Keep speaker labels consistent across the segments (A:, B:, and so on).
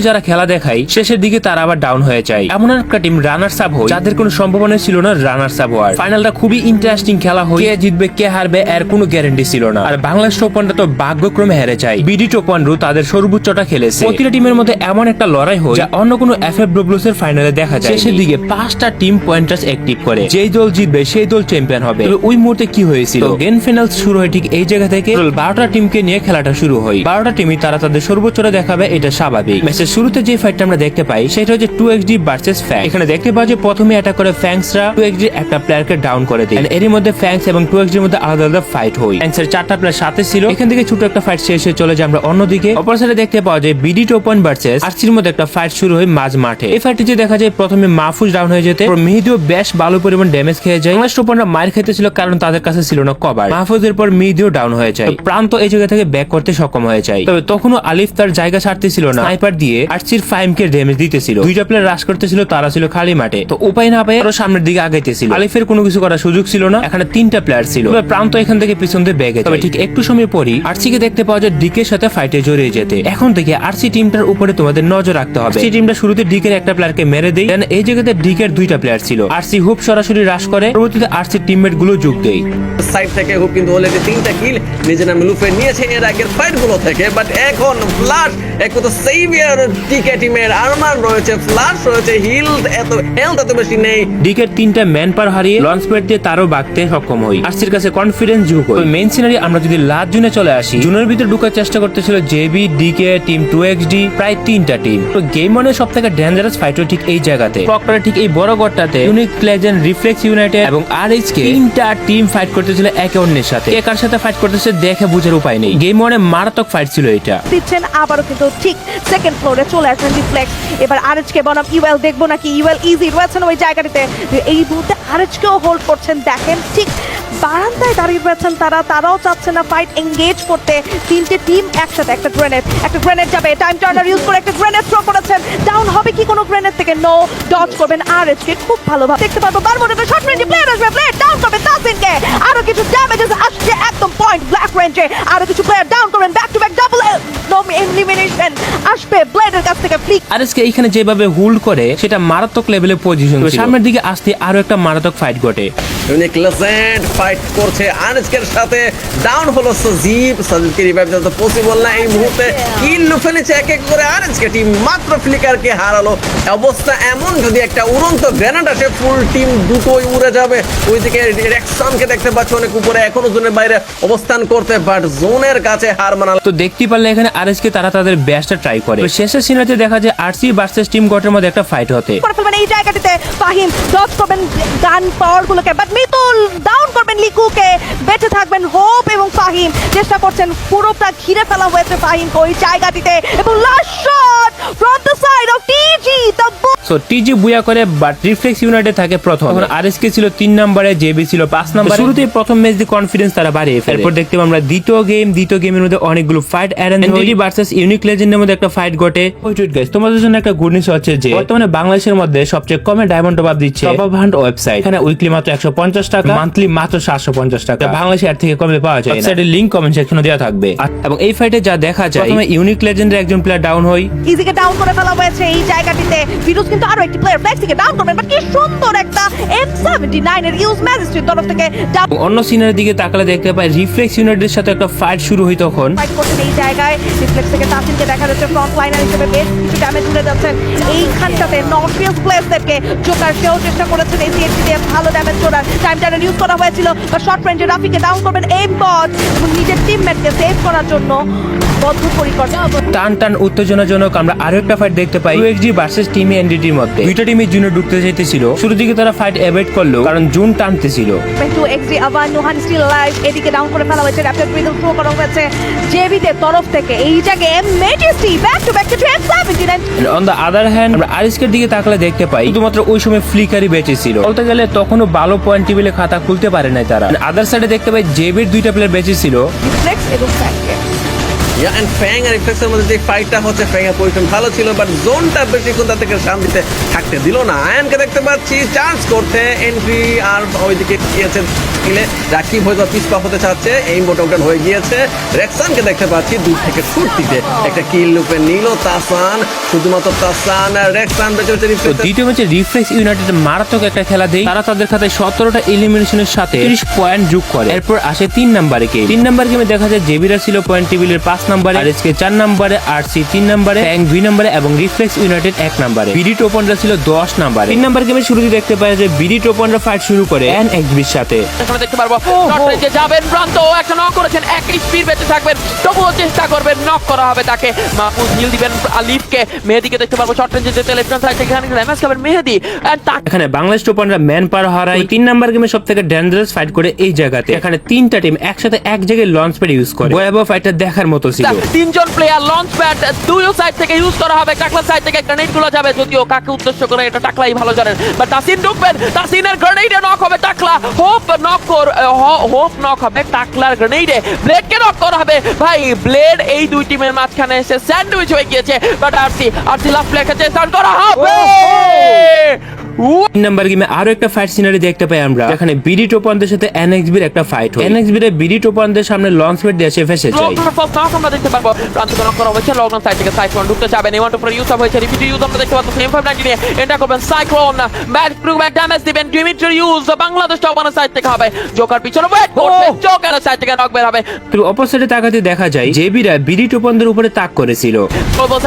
A: যারা খেলা শেষের দিকে তারা আবার ডাউন হয়ে যায়। এমন একটা টিম হয়, যাদের কোনো সম্ভাবনা ছিল না হওয়ার। ফাইনালটা খুবই ইন্টারেস্টিং খেলা হয়। জিতবে, কে হারবে, এর কোনো গ্যারান্টি ছিল না। আর বাংলাদেশ টোপনটা তো ভাগ্যক্রমে হেরে যায়। বিডি টোপনরু তাদের সর্বোচ্চটা খেলেছে। প্রতিটা টিমের মধ্যে এমন একটা লড়াই হয়, যা অন্য কোনো এফএফডব্লিউএস এর ফাইনালে দেখা যায় শেষের দিকে পাঁচটা টিম পয়েন্টার্স অ্যাক্টিভ করে। যেই দল জিতবে সেই দল চ্যাম্পিয়ন হবে। তবে ওই মুহূর্তে কি হয়েছিল? গ্র্যান্ড ফাইনাল শুরু হয় ঠিক এই জায়গা থেকে বারোটা টিমকে নিয়ে খেলাটা শুরু হয়। বারোটা টিমই তারা তাদের সর্বোচ্চটা দেখাবে এটা স্বাভাবিক। ম্যাচের শুরুতে যে ফাইটটা আমরা দেখতে পাই সেটা হচ্ছে two X D versus Fang এখানে দেখতে পাওয়া যে প্রথমে অ্যাটাক করে ফ্যাংসরা টু এক্স ডি একটা প্লেয়ারকে ডাউন করে দেয়। এরই মধ্যে ফ্যাংস এবং টু এক্স ডির মধ্যে আলাদা আলাদা ফাইট হয়। ফ্যাংসের চারটা প্লেয়ার সাথে ছিল। এখান থেকে ছোট একটা ফাইট শেষ হয়ে চলে যায় আমরা অন্যদিকে। অপর সাইডে দেখতে পাওয়া যায় বিডি টোপন ভার্সেস আরসির মধ্যে একটা ফাইট শুরু হয় মাঝ মাঠে। এই ফাইটটিতে দেখা যায় প্রথমে মাহফুজ ডাউন হয়ে যেতে মেহিদিও বেশ ভালো পরিমাণ ড্যামেজ খেয়ে যায়। বাংলাদেশ টোপনরা মার খেতেছিল কারণ তাদের কাছে ছিল না কভার মাহফুজের পর মেহিদিও ডাউন হয়ে যায়। প্রান্ত এই জায়গা থেকে ব্যাক করতে সক্ষম হয়ে যায়। তবে তখনও আলিফ তার জায়গা ছাড়তেছিল না। স্নাইপার দিয়ে আরসির ফাইমকে ড্যামেজ দিতেছিল। দুইটা প্লেয়ার রাশ করতেছিল, তারা ছিল খালি মাঠে। তো উপায় না পেয়ে আরও সামনের দিকে আগাইতেছিল। আলিফের কোনো কিছু করার সুযোগ ছিল না। এখানে তিনটা প্লেয়ার ছিল। তবে প্রান্ত এখান থেকে পিছন দিয়ে ব্যাগে তবে ঠিক একটু সময় পরই আরসিকে দেখতে পাওয়া যায় ডিকের সাথে ফাইটে জড়িয়ে যেতে। এখন থেকে আরসি টিমটার উপরে তোমাদের নজর রাখতে হবে। আরসি টিমটা শুরুতে ডিকের একটা প্লেয়ারকে মেরে দেয় দেন এই জায়গাতে ডিকের দুইটা প্লেয়ার ছিল। আরসি হুপ সরাসরি রাশ করে পরবর্তীতে আরসি টিমমেটগুলো যোগ দেয়
B: সাইড থেকে হুক কিন্তু অলরেডি তিনটা কিল নিজের নামে লুফে নিয়েছে এর আগের ফাইটগুলো থেকে। বাট এখন ফ্লাশ এক তো সেভিয়ার টিকে টিমের আর্মার রয়েছে ফ্লাশ রয়েছে হিল এত হেলথ এত বেশি নেই।
A: ডিকের তিনটা ম্যান পার হারিয়ে লঞ্চ প্যাড দিয়ে তারও বাগতে সক্ষম হই। আরসির কাছে কনফিডেন্স যুগ হয় মেইন সিনারি আমরা যদি লাস্ট জুনে চলে আসি জুনের ভিতরে ঢুকার চেষ্টা করতেছিল JB DK team two X D প্রায় তিনটা টিম তো গেম মনে সব থেকে ডেঞ্জারাস ফাইট ঠিক এই জায়গাতে। প্রক্টরে ঠিক এই বড় গড়টাতে ইউনিক লেজেন্ড রিফ্লেক্স ইউনাইটেড এবং আর এইচ কে তিনটা টিম ফাইট করতেছিল একে অন্যের সাথে। কে কার সাথে ফাইট করতেছে দেখে বুঝার উপায় নেই। গেম মনে মারাত্মক ফাইট ছিল এটা।
C: দিচ্ছেন আবারও কিন্তু ঠিক সেকেন্ড ফ্লোরে চলে আসবেন রিফ্লেক্স এবার আরএচকে বনাম ইউএল দেখব নাকি? ইউএল ইজি রয়েছেন ওই জায়গাটিতে। এই মুহূর্তে আরএচকেও হোল্ড করছেন, দেখেন ঠিক বারান্দায় দাঁড়িয়ে রয়েছেন তারা। তারাও চাচ্ছে না ফাইট এঙ্গেজ করতে। তিনটে টিম একসাথে, একটা গ্রেনেড একটা গ্রেনেড যাবে। টাইম টার্নার ইউজ করে একটা গ্রেনেড থ্রো করেছেন। ডাউন হবে কি কোনো গ্রেনেড থেকে নো ডজ করবেন আরএচকে খুব ভালোভাবে দেখতে পারব বারবার একটা শর্ট রেঞ্জে প্লেয়ার আসবে। প্লেয়ার ডাউন করবে তাসিনকে আরও কিছু ড্যামেজেস আসছে একদম পয়েন্ট ব্ল্যাক রেঞ্জে আরও কিছু প্লেয়ার ডাউন করবেন। Back to back double no elimination আসবে। ব্লেডের কাছ থেকে ফ্লিক
A: আর এসকে এখানে যেভাবে হোল্ড করে সেটা মারাত্মক লেভেলে পজিশন সামনের দিকে আসতে আরও একটা মারাত্মক ফাইট ঘটে।
B: ইউনিক লেজেন্ড ফাইট করছে আনস্কের সাথে। ডাউন হলো সজীব। সজীবকে রিভাইভ দেওয়া তো পসিবল না। এই মুহূর্তে কিল নিচ্ছে এক এক করে আনস্কে টিম মাত্র ফ্লিকারকে হারালো। অবস্থা এমন যদি একটা উড়ন্ত গ্রেনেড আসে ফুল টিম দুটোই উড়ে যাবে। ওইদিকে রেক্সনকে দেখতে পাচ্ছ অনেক উপরে এখনও জোনের বাইরে অবস্থান করতে বাট জোনের কাছে হার মানালো।
A: তো দেখতে পারলে এখানে আর এসকে তারা তাদের ব্যাসটা ট্রাই করে। তো শেষের সিনারিতে দেখা যায় আরসি ভার্সেস টিম গটের মধ্যে একটা ফাইট হতে।
C: ফেলবেন এই জায়গাটিতে ফাহিম ডজ করবেন গান পাওয়ার গুলোকে বাট মিতুল ডাউন করবেন লিকুকে। বেঁচে থাকবেন হোপ এবং ফাহিম। চেষ্টা করছেন পুরোটা ঘিরে ফেলা হয়েছে ফাহিম ওই জায়গাটিতে। এবং last shot from the side of the
A: so TG booyah করে বাট রিফ্লেক্স ইউনাইটেড থাকে প্রথম। এখন আরএসকে ছিল তিন নম্বরে জেবি ছিল পাঁচ নম্বরে। শুরুতেই প্রথম ম্যাচ দিয়ে কনফিডেন্স তারা বাড়িয়ে ফেলে। এরপর দেখতে আমরা দ্বিতীয় গেম দ্বিতীয় গেমের মধ্যে অনেকগুলো ফাইট অ্যারেঞ্জ হয় ভার্সেস ইউনিক লেজেন্ডের মধ্যে একটা ফাইট ঘটে। ওয়েট গাইস তোমাদের জন্য একটা গুড নিউজ হচ্ছে যে বর্তমানে বাংলাদেশের মধ্যে সবচেয়ে কমে ডায়মন্ড টপ আপ দিচ্ছে টপ আপ হান্ট ওয়েবসাইট এখানে উইকলি মাত্র একশো পঞ্চাশ টাকা মান্থলি মাত্র সাতশো পঞ্চাশ টাকা। বাংলাদেশে এর থেকে কমে পাওয়া যায় ওয়েবসাইটের লিঙ্ক কমেন্ট সেকশনে দেওয়া থাকবে। এবং এই ফাইটে যা দেখা যায় প্রথমে ইউনিক লেজেন্ডের একজন প্লেয়ার ডাউন হয়।
C: ইজিকে ডাউন করে ফেলা হয়েছে এই জায়গাটিতে। ফিরোজ কিন্তু আরও একটি প্লেয়ার ফ্ল্যাগ থেকে ডাউন করবেন। বাট কি সুন্দর একটা সেভেন্টি নাইনের ইউজ ম্যাজিস্ট্রেট তরফ থেকে
A: অন্য সিনারির দিকে তাকালে দেখতে পাই রিফ্লেক্স ইউনিটের সাথে একটা ফাইট শুরু হয় তখন।
C: ফাইট করছেন এই জায়গায়। রিফ্লেক্স থেকে তাসিনকে দেখা যাচ্ছে ফ্রন্ট লাইনার হিসেবে বেশ কিছু ড্যামেজ উড়ে যাচ্ছেন। এইখানটাতে নর্থিয়াস প্লেয়ার্সদেরকে জোকার সেও চেষ্টা করেছেন এই সিএসটি দিয়ে ভালো ড্যামেজ করার টাইম টাইম ইউজ করা হয়েছিল। বা শর্ট রেঞ্জে রাফিকে ডাউন করবেন এম বট এবং নিজের টিমমেটকে সেভ করার জন্য
A: টান টান উত্তেজনাজনক আমরা আরও একটা ফাইট দেখতে পাই। ইউএক্সডি ভার্সেস টিম এনডিটির মধ্যে। দুইটা টিমের জুনে ঢুকতে চাইতেছিল। শুরু দিকে তারা ফাইট এভয়েড করল কারণ জুন টানতেছিল।
C: টু এক্সি আবার নুহান স্টিল লাইভ এদিকে ডাউন করে ফেলা হয়েছে র্যাপিড মিডল থ্রো করা হয়েছে জেবিদের তরফ থেকে। এই জায়গায় M Majesty back to back to nine
A: on the other hand আমরা আরিসকের দিকে তাকালে দেখতে পাই শুধুমাত্র ওই সময় ফ্লিকারি বেঁচে ছিল। বলতে গেলে তখনও ভালো পয়েন্ট টেবিলে খাতা খুলতে পারে নাই তারা। আদার সাইডে দেখতে পাই জেবির দুইটা প্লেয়ার বেঁচে ছিল।
C: এবং
B: ইয়া এন্ড ফ্যাং আর ইফেক্সের মধ্যে যে ফাইটটা হচ্ছে ফ্যাং এর পজিশন ভালো ছিল বাট জোনটা বেশিক্ষণ থেকে শান্তিতে থাকতে দিল না। আয়নকে দেখতে পাচ্ছি চার্জ করতে এন্ট্রি আর ওইদিকে গিয়েছে কিলে রাকিব হয়তো পিসপা হতে চাচ্ছে। এই মোটামুটি হয়ে গিয়েছে। রেক্সানকে দেখতে পাচ্ছি দূর থেকে শুট দিতে একটা কিল লুপে নিল তাসান। শুধুমাত্র তাসান রেক্সান বেঁচে বেঁচে
A: তো
B: রিফ্লেক্স
A: দ্বিতীয় ম্যাচে রিফ্লেক্স ইউনাইটেড মারাত্মক একটা খেলা দেয় তারা তাদের খাতায় সতেরোটা এলিমিনেশনের সাথে তিরিশ পয়েন্ট যোগ করে। এরপর আসে তিন নাম্বারে গেম তিন নাম্বার গেমে দেখা যায় জেবিরা ছিল পয়েন্ট টেবিলের পাঁচ নাম্বারে আর এসকে চার নাম্বারে আর সি তিন নাম্বারে ফ্যাং দুই নাম্বারে এবং রিফ্লেক্স ইউনাইটেড এক নাম্বারে বিডি টোপনরা ছিল দশ নাম্বারে তিন নাম্বার গেমে শুরুতে দেখতে পাই যে বিডি টোপনরা ফাইট শুরু করে এন এক্সবির সাথে।
D: এখানে দেখতে পারব। শর্ট রেঞ্জে যাবেন প্রান্ত একটা নক করেছেন। এক স্পিড বেঁচে থাকবেন। তবুও চেষ্টা করবেন নক করা হবে তাকে। মাহফুজ হিল দিবেন আলিফকে। মেহেদিকে দেখতে পারব। শর্ট রেঞ্জে যেতে লেফট হ্যান্ড সাইড থেকে খাবেন মেহেদি।
A: এখানে বাংলাদেশ টোপানরা ম্যান পার হারায়। তিন নাম্বার গেমে সব থেকে ডেঞ্জারাস ফাইট করে এই জায়গাতে। এখানে তিনটা টিম একসাথে এক জায়গায় লঞ্চ প্যাড ইউজ করে। ভয়াবহ ফাইটটা দেখার মতো ছিল।
D: তিনজন প্লেয়ার লঞ্চ প্যাড দুই সাইড থেকে ইউজ করা হবে। টাকলা সাইড থেকে গ্রেনেডগুলো যাবে। যদিও কাকে উদ্দেশ্য করে এটা টাকলাই ভালো জানেন। বাট তাসিন ঢুকবেন। তাসিনের গ্রেনেডে নক হবে টাকলা হোপ নক কর হোপ নক হবে, টাকলার গ্রেনেডে ব্লেডকে নক করা হবে। ভাই ব্লেড এই দুই টিমের মাঝখানে এসে স্যান্ডউইচ হয়ে গিয়েছে। বাট আরসি আরসি লাফ লেখেছে স্টার্ট করা হবে!
A: তিন নাম্বার গেমে আরও একটা ফাইট সিনারি দেখতে পাই আমরা। যেখানে বিডি টোপানদের সাথে এনএক্সবির একটা ফাইট হয়। এনএক্সবির বিডি টোপানদের সামনে লঞ্চ দিয়ে এসে ফেসে যায়
D: আমরা দেখতে পারব। প্রান্ত করা হয়েছে সাইড থেকে সাইক্লোন ঢুকতে যাবেন ওয়ান্ট ইউজ আপ হয়েছে। রিপিট ইউজ আমরা দেখতে পাচ্ছি ফাইভ নাইনটি নিয়ে এটা করবেন সাইক্লোন ড্যামেজ দিবেন। ডিমিট্রি ইউজ বাংলাদেশ টপানের সাইড থেকে হবে। জোকার পিছনে ওয়েট করবেন জোকারের সাইড থেকে নক বের হবে।
A: তো অপোজিটে তাকাতে দেখা যায় জেবিরা বিডি টোপানদের উপরে তাক করেছিল।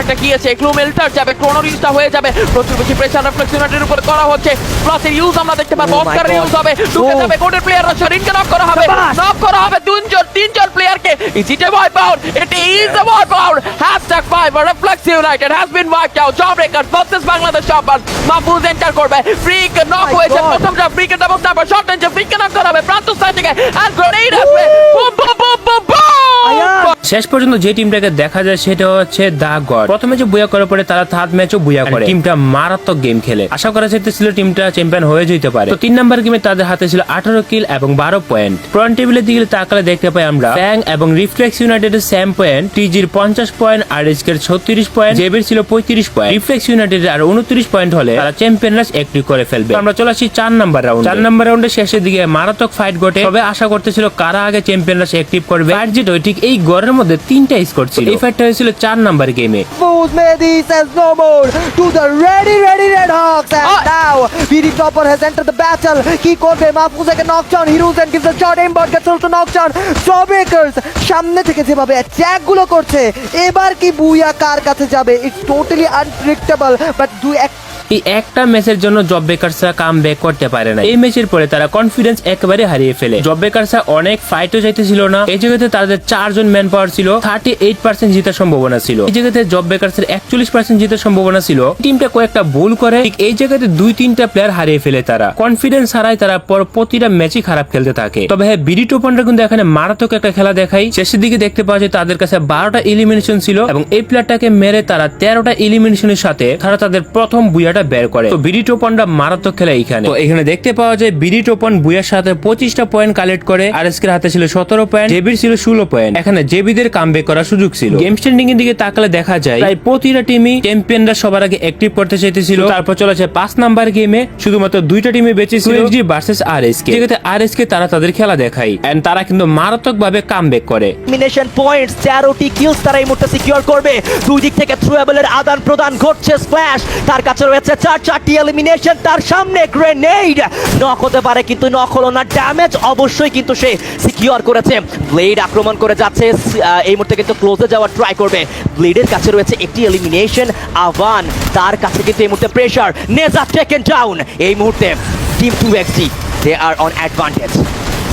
D: একটা কি আছে ক্লু মেল্টার যাবে। ইউজটা হয়ে যাবে। প্রচুর বেশি প্রেসার রিফ্লেক্স ইউনিটের উপর করা হচ্ছে। প্লাসের ইউজ আমরা দেখতে পারব।
B: Oh
D: অস্কারের ইউজ হবে। ঢুকে
B: Oh.
D: যাবে কোডের প্লেয়াররা শরীরকে নক করা হবে। নক করা হবে তিনজন তিনজন প্লেয়ারকে is it a wipe out it is a wipe out hashtag five Reflex United has been wiped out jawbreaker versus Bangladesh shopper Mahfuz enter করবে। ফ্রিক নক হয়েছে. প্রথম জব ফ্রিকে ডাবল স্ন্যাপার শর্ট রেঞ্জে ফ্রিকে নক করা হবে। প্রান্ত side থেকে এন্ড গ্রেনেড আসবে বুম
A: শেষ পর্যন্ত যে টিমটাকে দেখা যায় সেটা হচ্ছে দা গড প্রথমে যে বুয়া করার পরে তারা থার্ড ম্যাচও বুয়া করে। টিমটা মারাত্মক গেম খেলে। আশা করা যেতেছিল টিমটা চ্যাম্পিয়ন হয়ে যেতে পারে। তো তিন নাম্বার গেমে তাদের হাতে ছিল আঠারো কিল এবং বারো পয়েন্ট। পয়েন্ট টেবিলের দিকে তাকালে দেখতে পাই আমরা ব্যাং এবং রিফ্লেক্স ইউনাইটেডের স্যাম পয়েন্ট টিজির পঞ্চাশ পয়েন্ট আর এসকের ছত্রিশ পয়েন্ট জেবের ছিল পঁয়ত্রিশ পয়েন্ট। রিফ্লেক্স ইউনাইটেড আর উনত্রিশ পয়েন্ট হলে তারা চ্যাম্পিয়নরা একটি করে ফেলবে। আমরা চলে আসি চার নাম্বার রাউন্ড চার নাম্বার রাউন্ডের শেষের দিকে মারাত্মক ফাইট ঘটে। তবে আশা করতেছিল কারা আগে চ্যাম্পিয়নরা অ্যাক্টিভ করবে। আর ঠিক এই গড়ের এফআইআর এর মধ্যে তিনটা স্কোর ছিল। এফআইআর হয়েছিল চার নাম্বার গেমে
E: ফুজ Mehedi says no more to the ready ready Red Hawks
D: and
E: now BD topper has enter the battle কি করবে মাফুজাকে knockdown heroes and gives a short M bot gets also knockdown strawbreakers সামনে থেকে যেভাবে অ্যাটাকগুলো করছে এবার কি বুইয়া কার কাছে যাবে? ইটস টোটালি আনপ্রেডিক্টেবল বাট দু এক
A: এই একটা ম্যাচের জন্য জব বেকারসরা কাম ব্যাক করতে পারে না এই ম্যাচের পরে তারা কনফিডেন্স একেবারে হারিয়ে ফেলে। জব বেকারসরা অনেক ফাইটও চাইতেছিল না। এই জায়গাতে তাদের চারজন ম্যান পাওয়ার ছিল থার্টি এইট পার্সেন্ট জিতার সম্ভাবনা ছিল। এই জায়গাতে জব বেকারসের একচল্লিশ পার্সেন্ট জিতার সম্ভাবনা ছিল। টিমটা কয়েকটা ভুল করে, ঠিক এই জায়গাতে দুই তিনটা প্লেয়ার হারিয়ে ফেলে তারা। কনফিডেন্স হারায় তারা পর প্রতিটা ম্যাচই খারাপ খেলতে থাকে। তবে হ্যাঁ বিডি টোপানরা কিন্তু এখানে মারাত্মক একটা খেলা দেখাই শেষের দিকে দেখতে পাওয়া যায় তাদের কাছে বারোটা এলিমিনেশন ছিল এবং এই প্লেয়ারটাকে মেরে তারা তেরোটা এলিমিনেশনের সাথে তারা তাদের প্রথম বুয়াটা বের করে। তো বিডি টোপনরা মারাত্মক খেলা এইখানে। তো এখানে দেখতে পাওয়া যায় বিডি টোপন বুয়ার সাথে পঁচিশটা পয়েন্ট কালেক্ট করে আর এসকের হাতে ছিল সতেরো পয়েন্ট জেবির ছিল ষোলো পয়েন্ট এখানে জেবিদের কাম করার সুযোগ ছিল। গেম স্ট্যান্ডিং এর দিকে তাকালে দেখা যায় প্রায় প্রতিটা টিমই চ্যাম্পিয়নরা সবার আগে অ্যাক্টিভ করতে চাইতেছিল। তারপর চলেছে পাঁচ নাম্বার গেমে শুধুমাত্র দুইটা টিমে বেঁচে ছিল versus R S K R S K তারা তাদের খেলা দেখায়। এন্ড তারা কিন্তু মারাত্মক ভাবে কাম করে।
E: এলিমিনেশন পয়েন্টস তেরোটি কিলস তারা এই মুহূর্তে সিকিউর করবে। দুই দিক থেকে থ্রুয়েবলের আদান প্রদান ঘটছে স্প্ল্যাশ তার কাছে রয়েছে চার চারটি এলিমিনেশন তার সামনে গ্রেনেড নক হতে পারে কিন্তু নক হলো না ড্যামেজ অবশ্যই কিন্তু সে সিকিউর করেছে। ব্লেড আক্রমণ করে যাচ্ছে এই মুহূর্তে কিন্তু ক্লোজে যাওয়ার ট্রাই করবে। ব্লেডের কাছে রয়েছে একটি এলিমিনেশন আভান তার কাছে কিন্তু এই মুহূর্তে প্রেশার নেজা টেকেন ডাউন এই মুহূর্তে team two X they are on advantage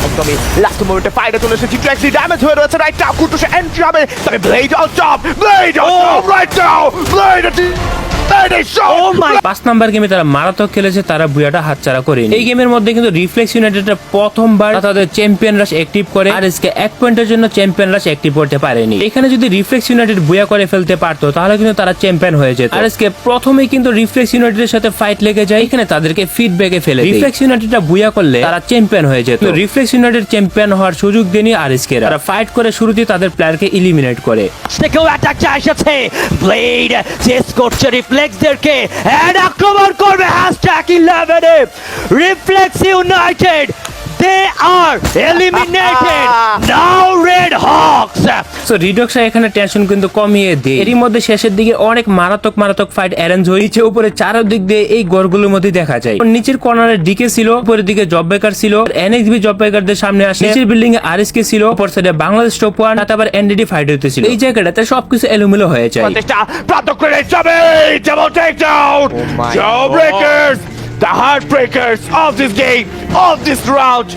F: একদমই লাস্ট মোমেন্টে ফাইটে চলে এসেছে ট্র্যাকসি ড্যামেজ হয়ে রয়েছে রাইট নাও কুটুসে এন্ট্রি হবে। তবে Blade on top Blade on top right now Blade
A: পাঁচ নাম্বার গেমে তারা মারাত্মক খেলেছে তারা বুয়াটা হাতছাড়া করে এই গেমের মধ্যে কিন্তু রিফ্লেক্স ইউনাইটেড প্রথমবার তাদের চ্যাম্পিয়ন রাশ অ্যাক্টিভ করে আর এসকে এক পয়েন্টের জন্য চ্যাম্পিয়ন রাশ অ্যাক্টিভ করতে পারেনি। এখানে যদি রিফ্লেক্স ইউনাইটেড বুয়া করে ফেলতে পারতো তাহলে কিন্তু তারা চ্যাম্পিয়ন হয়ে যেত। আর এসকে প্রথমেই কিন্তু রিফ্লেক্স ইউনাইটেডের সাথে ফাইট লেগে যায় এখানে তাদেরকে ফিডব্যাকে ফেলে রিফ্লেক্স ইউনাইটেডটা বুয়া করলে তারা চ্যাম্পিয়ন হয়ে যেত। রিফ্লেক্স ইউনাইটেড চ্যাম্পিয়ন হওয়ার সুযোগ দেনি আর এসকে তারা ফাইট করে শুরুতেই তাদের প্লেয়ারকে ইলিমিনেট করে।
E: থেকেও অ্যাটাকটা এসেছে। ব্লেড চেস করছে রিফ্লেক্সদেরকে অ্যাড আক্রমণ করবে হ্যাশট্যাগ ইলেভেনে Reflex United they are eliminated now Red Hawks
A: so রিডক্সা এখানে টেনশন কিন্তু কমিয়ে দেয়। এরই মধ্যে শেষের দিকে অনেক মারাত্মক মারাত্মক ফাইট অ্যারেঞ্জ হয়েছে। উপরে চারদিক দিয়ে এই গড়গুলোর মধ্যে দেখা যায়। নিচের কর্নারে ডিকে ছিল উপরের দিকে জব বেকার ছিল। এনএক্সবি জব বেকারদের সামনে আসে। নিচের বিল্ডিং এ আরএসকে ছিল উপর সাইডে বাংলাদেশ টপ ওয়ান তাতে আবার এনডিডি ফাইট হতেছিল এই জায়গাটাতে সবকিছু এলোমেলো হয়ে যায়।
F: প্রাপ্ত করে যাবে double take down Jawbreakers the heartbreakers of this game, of this round.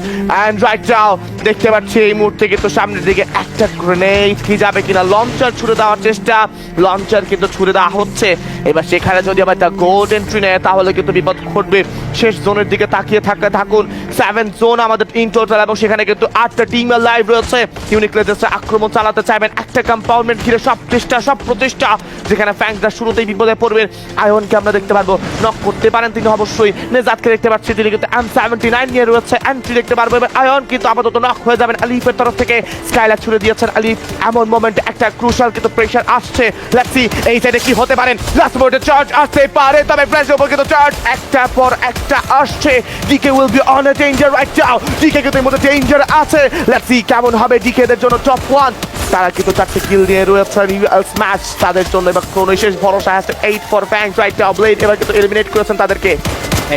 F: And right now, দেখতে পাচ্ছি এই মুহূর্তে কিন্তু সামনের দিকে একটা গ্রেনেড কি যাবে কিনা? লঞ্চার ছুড়ে দেওয়ার চেষ্টা। লঞ্চার কিন্তু ছুড়ে দেওয়া হচ্ছে। এবার সেখানে যদি আবার একটা গোল্ড এন্ট্রি নেয়, তাহলে কিন্তু বিপদ ঘটবে। শেষ জোনের দিকে তাকিয়ে থাকতে থাকুন। সেভেন জোন আমাদের ইন টোটাল এবং সেখানে কিন্তু আটটা টিম লাইভ রয়েছে। ইউনিক লেজেসে আক্রমণ চালাতে চাইবেন। একটা কম্পাউন্ডমেন্ট ঘিরে সব চেষ্টা, সব প্রতিষ্ঠা যেখানে ফ্যাংকরা শুরুতেই বিপদে পড়বেন আয়নকে আমরা দেখতে পারব। নক করতে পারেন তিনি অবশ্যই। নেজাদকে দেখতে পাচ্ছি তিনি কিন্তু এম সেভেন্টি নাইন নিয়ে রয়েছে। এন্ট্রি দেখতে পারব এবার আয়ন, কিন্তু আপাতত নক হয়ে যাবেন আলিফের তরফ থেকে। স্কাইলার ছুড়ে দিয়েছেন আলিফ এমন মোমেন্টে একটা ক্রুশাল কিন্তু প্রেশার আসছে। লেটসি এই সাইডে কি হতে পারেন লাস্ট মোমেন্টে চার্জ আসতে পারে, তবে প্রেসের উপর কিন্তু চার্জ একটা পর একটা আসছে। DK will be on a danger right now DK কিন্তু এর মধ্যে ডেঞ্জার আছে। লেটসি কেমন হবে ডিকে দের জন্য টপ ওয়ান তারা কিন্তু চারটে কিল নিয়ে রয়েছে স্ম্যাশ তাদের জন্য এবার কোনো শেষ ভরসা আছে eight for Fangs right now Blade এবার কিন্তু এলিমিনেট করেছেন তাদেরকে।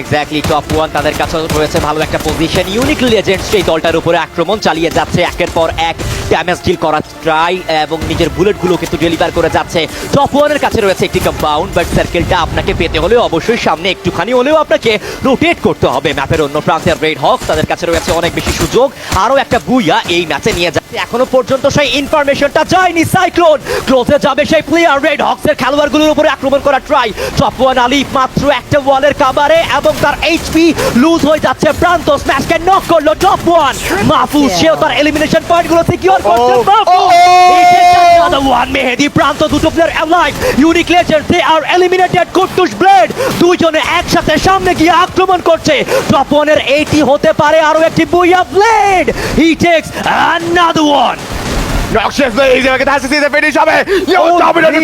E: এক্স্যাক্টলি টপ ওয়ান তাদের কাছে রয়েছে ভালো একটা পজিশন ইউনিক লেজেন্ডস সেই দলটার উপরে আক্রমণ চালিয়ে যাচ্ছে। একের পর এক ড্যামেজ ডিল করার ট্রাই এবং নিজের বুলেটগুলো কিন্তু ডেলিভার করে যাচ্ছে। টপ ওয়ানের কাছে রয়েছে একটি কম্পাউন্ড বাট সার্কেলটা আপনাকে পেতে হলেও অবশ্যই সামনে একটুখানি হলেও আপনাকে রোটেট করতে হবে। ম্যাপের অন্য প্রান্তের রেড হক তাদের কাছে রয়েছে অনেক বেশি সুযোগ। আরও একটা বুইয়া এই ম্যাচে নিয়ে যাচ্ছে। এখনও পর্যন্ত সেই ইনফরমেশনটা যায়নি সাইক্লোন ক্লোজে যাবে সেই প্লেয়ার রেড হকসের খেলোয়াড়গুলোর উপরে আক্রমণ করা ট্রাই টপ ওয়ান আলিফ মাত্র একটা ওয়ালের কাবারে এবং তার এইচপি লুজ হয়ে যাচ্ছে প্রান্ত স্ম্যাশকে নক করল টপ ওয়ান মাহফুজ সেও তার এলিমিনেশন পয়েন্টগুলো সিকিউর করছে। মাহফুজ! মেহেদি প্রান্ত দুটো player alive Unique Legend they are eliminated Kutus Blade দুইজনে একসাথে সামনে গিয়ে আক্রমণ করছে। টপ ওয়ানের এইটি হতে পারে আরও একটি booyah Blade he takes another one.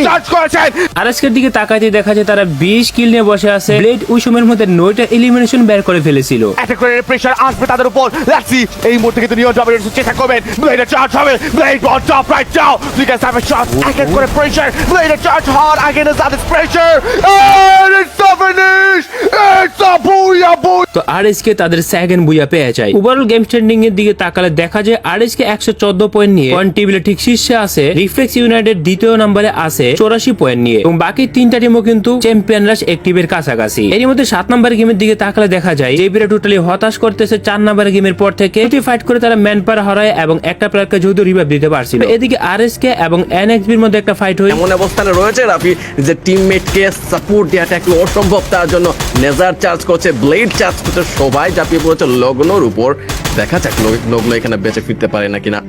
F: Charge করেছেন।
A: আরএসকের দিকে তাকাইতে দেখা যায় তারা বিশ কিল নিয়ে বসে আছে। ব্লেড ওই সময়ের মধ্যে নয়টা এলিমিনেশন বের করে ফেলেছিল।
F: একটা করে প্রেসার আসবে তাদের উপর। লেটস এই মুহূর্তে কিন্তু নিয়ন ডমিনেটর চেষ্টা করবেন। ব্লেডের চার্জ হবে। Blade on top right now you can have a shot এক এক করে প্রেসার ব্লেডের চার্জ হওয়ার আগে না that pressure and it's finish it's
A: তো আরএসকে তাদের সেকেন্ড বুয়া পেয়ে যায়। ওভারঅল গেম স্ট্যান্ডিং এর দিকে তাকালে দেখা যায় আর আরএসকে একশো চোদ্দ পয়েন্ট নিয়ে। পয়েন্ট টেবিলে ঠিক শীর্ষে আছে রিফ্লেক্স ইউনাইটেড দ্বিতীয় নম্বরে আছে চৌরাশি পয়েন্ট নিয়ে। এবং বাকি তিনটা টিমও কিন্তু চ্যাম্পিয়ন রাশ অ্যাক্টিভের কাছাকাছি। এর মধ্যে সাত নম্বর গেমের দিকে তাকালে দেখা যায় যে বিরা টোটালি হতাশ করতেছে চার নম্বর গেমের পর থেকে। দুটি ফাইট করে তারা ম্যান পার হারায় এবং একটা প্লেয়ারকে যেহেতু রিভাইভ দিতে পারছিল। এদিকে আর আরএসকে এবং এনএক্সবির মধ্যে একটা ফাইট হয়ে
B: এমন অবস্থানে রয়েছে রাফি, যে টিমমেটকে সাপোর্ট দেওয়াটা একটু অসম্ভব। তার জন্য নেজার চার্জ করছে ব্লেড চার্জ করছে সবাই ঝাঁপিয়ে পড়েছে লগ্নর উপর। দেখা যাক লগ্ন এখানে বেঁচে ফিরতে পারে না কিনা।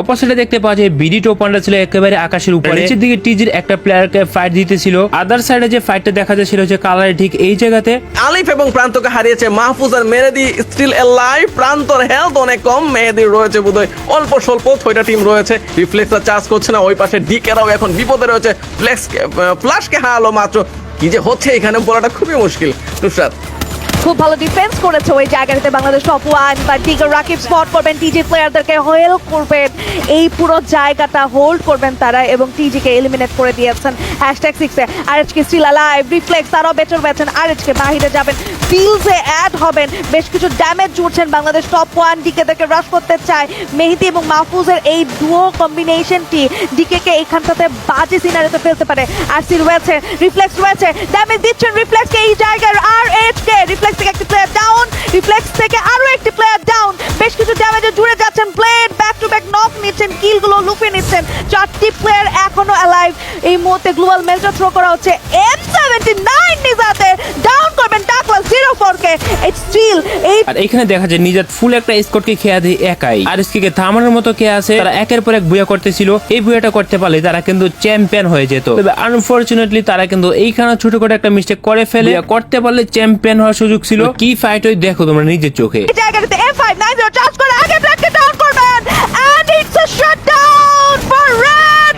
A: অপোজিটে দেখতে পাওয়া যায় বিডি টোপানটা ছিল একেবারে আকাশের উপরে। নিচের দিকে টিজির একটা প্লেয়ারকে ফাইট দিতেছিল। আদার সাইডে যে ফাইটটা দেখা যাচ্ছিল হচ্ছে কালারে ঠিক এই জায়গাতে।
B: আলিফ এবং প্রান্তকে হারিয়েছে মাহফুজ আর মেহেদি স্টিল এ লাইভ প্রান্তর হেলথ অনেক কম মেহেদির রয়েছে বোধহয়। অল্প স্বল্প ছয়টা টিম রয়েছে। চার্জ করছে না ওই পাশে ডিকেরাও এখন বিপদে রয়েছে। ফ্লেক্স ফ্লাশকে হারালো মাত্র। কি যে হচ্ছে এখানে বলাটা খুবই মুশকিল। নুসরাত
C: খুব ভালো ডিফেন্স করেছে ওই জায়গাটাতে বাংলাদেশ টপ ওয়ান বা ডিগার রাকিব স্পট করবেন টিজি প্লেয়ারদেরকে হেল্প করবেন, এই পুরো জায়গাটা হোল্ড করবেন তারা এবং টিজিকে এলিমিনেট করে দিয়েছেন হ্যাশট্যাগ সিক্সে আর এইচকে স্টিল রিফ্লেক্স তারাও বেটার পেয়েছেন আর এইচকে বাহিরে যাবেন ফিল্ডসে অ্যাড হবেন, বেশ কিছু ড্যামেজ জুড়ছেন বাংলাদেশ টপ ওয়ান ডিকে থেকে রাশ করতে চায় মেহেদি এবং মাহফুজের এই ডুও কম্বিনেশনটি ডিকেকে এখানটাতে বাজে সিনারিতে ফেলতে পারে। আর সি রয়েছে রিফ্লেক্স রয়েছে ড্যামেজ দিচ্ছেন রিফ্লেক্সকে এই জায়গার আর এইচকে রিফ্লেক্স রিফ্লেক্স থেকে একটি প্লেয়ার ডাউন রিফ্লেক্স থেকে আরও একটি প্লেয়ার ডাউন বেশ কিছু ড্যামেজে জুড়ে যাচ্ছেন blade back to back knock নিচ্ছেন কিলগুলো লুফে নিচ্ছেন। চারটি প্লেয়ার এখনও অ্যালাইভ এই মুহূর্তে গ্লোবাল মেজর থ্রো করা হচ্ছে এম সেভেন্টি নাইন নিজাদের ডাউন
A: আর এখানে দেখা যায় নিজাত ফুল একটা স্কোরকে খেয়া দেয় একাই। আর কে থামানোর মতো কে আছে, তারা একের পর এক বুয়া করতেছিল। এই বুয়াটা করতে পারলে তারা কিন্তু চ্যাম্পিয়ন হয়ে যেত। তবে আনফরচুনেটলি তারা কিন্তু এইখানে ছোট করে একটা মিস্টেক করে ফেলে। করতে পারলে চ্যাম্পিয়ন হওয়ার সুযোগ ছিল। কি ফাইট হয় দেখো তোমরা নিজের চোখে।
C: এই জায়গাটাতে F590 চার্জ করে, আগে ব্ল্যাককে ডাউন করবেন and it's a shutdown for Red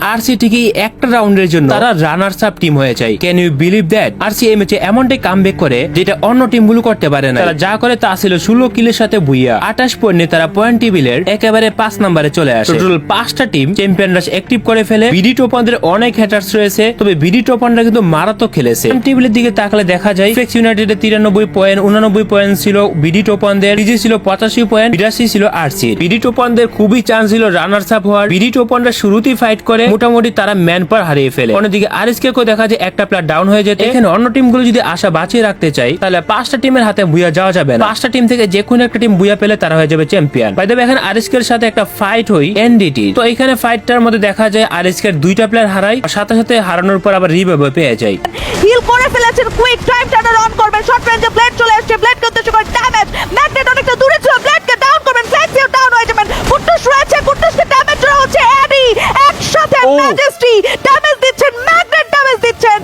C: Hawk
A: RC ঠিকই একটা রাউন্ডের জন্য তারা রানার্স আপ টিম হয়ে যায়। Can you believe that RC এই ম্যাচে এমনটাই কামব্যাক করে যেটা অন্য টিমগুলো করতে পারে না তারা যা করে তা ছিল ষোলো কিলের সাথে বুইয়া আঠাশ পয়েন্টে তারা পয়েন্ট টেবিলের একেবারে পাঁচ নম্বরে চলে আসে। টোটাল পাঁচটা টিম চ্যাম্পিয়ন রাশ অ্যাক্টিভ করে ফেলে। বিডি টোপানদের অনেক হ্যাটার্স রয়েছে। তবে বিডি টোপানরা কিন্তু মারাত্মক খেলেছে। টেবিলের দিকে তাকালে দেখা যায় ফ্লেক্স ইউনাইটেডের তিরানব্বই পয়েন্ট উনানব্বই পয়েন্ট ছিল বিডি টোপানদের ডিজি ছিল পঁচাশি পয়েন্ট বিরাশি ছিল আরসি বিডি টোপানদের খুবই চান্স ছিল রানার্স আপ হওয়ার বিডি টোপানরা শুরুতেই ফাইট করে। মোটামুটি তারা ম্যান পার হারিয়ে ফেলে। অন্যদিকে আরএসকে কেও দেখা যায় একটা প্লেয়ার ডাউন হয়ে যেতে। এখানে অন্য টিমগুলো যদি আশা বাঁচিয়ে রাখতে চাই তাহলে পাঁচটা টিমের হাতে বুয়া যাওয়া যাবে না। পাঁচটা টিম থেকে যে কোনো একটা টিম বুয়া পেলে তারা হয়ে যাবে চ্যাম্পিয়ন বাই দেবে এখানে আরএসকে এর সাথে একটা ফাইট হই এনডিটি তো এখানে ফাইটটার মধ্যে দেখা যায় আরএসকে এর দুইটা প্লেয়ার হারাই আর সাথে সাথে হারানোর পর আবার রিভাইভ পেয়ে যায়।
C: হিল করে ফেলেছেন কুইক টাইম টার্নার অন করবেন। শর্ট রেঞ্জে ব্লেড চলে আসছে ব্লেড করতে করে ড্যামেজ ম্যাগনেট অনেকটা দূরে ছিল ব্লেডকে ডাউন করবেন ফ্ল্যাক্সিও ডাউন হয়ে যাবেন। কুট্টুস রয়েছে কুট্টুসকে ড্যামেজ করা হচ্ছে। এডি একসাথে ম্যাজেস্টি ড্যামেজ দিচ্ছেন ম্যাগনেট ড্যামেজ দিচ্ছেন।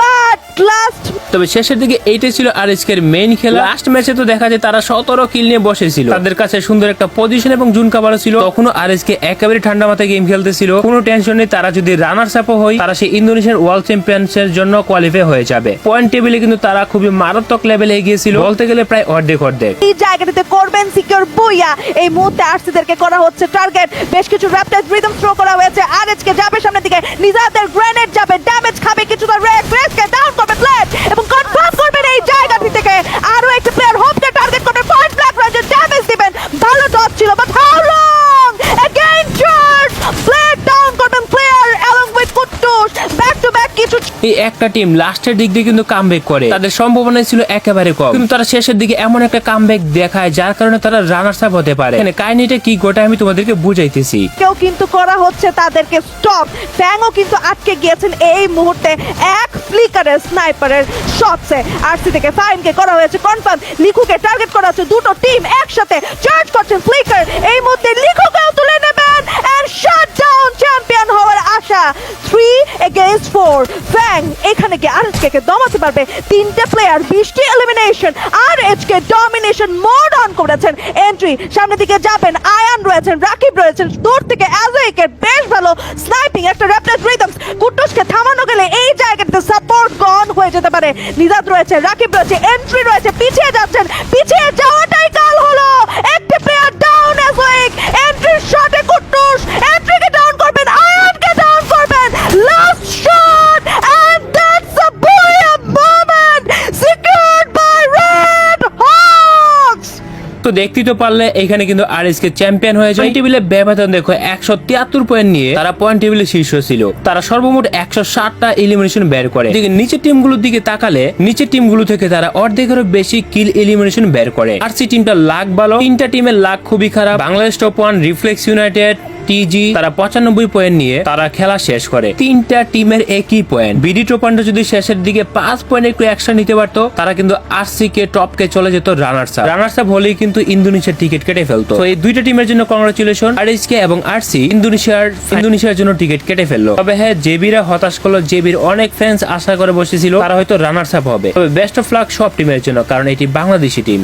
C: বাট লাস্ট
A: তবে শেষের দিকে এইটাই ছিল আরএসকে এর মেইন খেলা লাস্ট ম্যাচে তো দেখা যায় তারা সতেরো কিল নিয়ে বসেছিল। তাদের কাছে সুন্দর একটা পজিশন এবং জুন ছিল। তখনও আরএসকে একেবারে ঠান্ডা মাথায় গেম খেলতেছিল। কোনো টেনশন নেই তারা যদি রানার্স আপও হয় তারা সেই ইন্দোনেশিয়ার ওয়ার্ল্ড চ্যাম্পিয়নশিপের জন্য কোয়ালিফাই হয়ে যাবে। পয়েন্ট টেবিলে কিন্তু তারা খুবই মারাত্মক লেভেলে এগিয়েছিল বলতে গেলে প্রায় অর্ধেক অর্ধেক।
C: এই জায়গাটাতে করবেন সিকিউর বুইয়া। এই মুহূর্তে আরসিদেরকে করা হচ্ছে টার্গেট বেশ কিছু র্যাপটাইজ রিদম থ্রো করা হয়েছে। আরএচকে যাবে সামনের দিকে। নিজাদের গ্রেনেড যাবে। ড্যামেজ খাবে কিছু কিছুটা রেড কে ডাউন করবে প্লেট এবং কনফার্ম করবেন এই জায়গা থেকে। আরও একটা প্লেয়ার হোপকে টার্গেট করবে। পয়েন্ট ব্ল্যাক রেঞ্জে ড্যামেজ দিবেন। ভালো ডট ছিল but how long again charge plate down player কুট্টুস back to back কিছু
A: এই একটা টিম লাস্টের দিক দিয়ে কিন্তু কামব্যাক করে। তাদের সম্ভাবনা ছিল একেবারে কম। কিন্তু তারা শেষের দিকে এমন একটা কামব্যাক দেখায় যার কারণে তারা রানার্স আপ হতে পারে। এখানে কাহিনীটা কি গোটা আমি তোমাদেরকে বুঝাইতেছি।
C: কেউ কিন্তু করা হচ্ছে তাদেরকে স্টপ ফ্যাংও কিন্তু আটকে গিয়েছেন এই মুহূর্তে এক ফ্লিকারের স্নাইপারের শটসে আরসি থেকে ফাইনকে করা হয়েছে কনফার্ম লিখুকে টার্গেট করা হচ্ছে দুটো টিম একসাথে। চার্জ করছেন ফ্লিকার এই মুহূর্তে লিখুকেও তুলে এন্ড শাট চ্যাম্পিয়ন হওয়ার আশা থ্রি এগেইনস্ট ফোর ফ্যাং এখানে কি আর কে দমাতে পারবে তিনটে প্লেয়ার বৃষ্টি এলিমিনেশন আর ডমিনেশন মোড অন করেছেন। এন্ট্রি সামনের দিকে যাবেন আয়ান রয়েছেন, রাকিব রয়েছেন, দূর থেকে অ্যাজোইকের বেশ ভালো স্নাইপিং একটা র্যাপলেট রিদমস কুটুসকে থামানো গেলে এই জায়গাটাতে সাপোর্ট গন হয়ে যেতে পারে। নিজাদ রয়েছে, রাকিব রয়েছে এন্ট্রি রয়েছে, পিছিয়ে যাচ্ছেন, পিছিয়ে যাওয়াটাই কাল হলো একটি প্লেয়ার ডাউন অ্যাজোইক এন্ট্রির শটে কুটুস এন্ট্রিকে ডাউন করবেন আয়ানকে ডাউন করবেন last shot and that's a booyah moment secured by Red Hawks
A: তো দেখতেই তো পারলে, এখানে কিন্তু আরএসকে চ্যাম্পিয়ন হয়ে যায়। টেবিলে ব্যবধান দেখো, একশো তিয়াত্তর পয়েন্ট নিয়ে তারা পয়েন্ট টেবিলে শীর্ষ ছিল। তারা সর্বমোট একশো ষাটটা এলিমিনেশন বের করে। এদিকে নিচের টিমগুলোর দিকে তাকালে, নিচের টিমগুলো থেকে তারা অর্ধেকেরও বেশি কিল এলিমিনেশন বের করে। আর সি টিমটা লাখ ভালো। তিনটা টিমের লাখ খুবই খারাপ। Bangladesh top one Reflex United TG তারা পঁচানব্বই পয়েন্ট নিয়ে তারা খেলা শেষ করে। তিনটা টিমের একই পয়েন্ট বিডি টোপান্ডা যদি শেষের দিকে পাঁচ পয়েন্ট একটু একশো নিতে পারতো, তারা কিন্তু আরসি কে টপ কে চলে যেত রানার্স আপ রানার্স আপ হলেই কিন্তু ইন্দোনেশিয়ার টিকিট কেটে ফেলতো। এই দুইটা টিমের জন্য কংগ্রাচুলেশন আর কে এবং আরসি ইন্দোনেশিয়ার ইন্দোনেশিয়ার জন্য টিকিট কেটে ফেলল। তবে হ্যাঁ জেবিরা হতাশ করল। জেবির অনেক ফ্যান্স আশা করে বসেছিল। তারা হয়তো রানার্স আপ হবে। তবে বেস্ট অফ লাক সব টিমের জন্য, কারণ এটি বাংলাদেশি টিম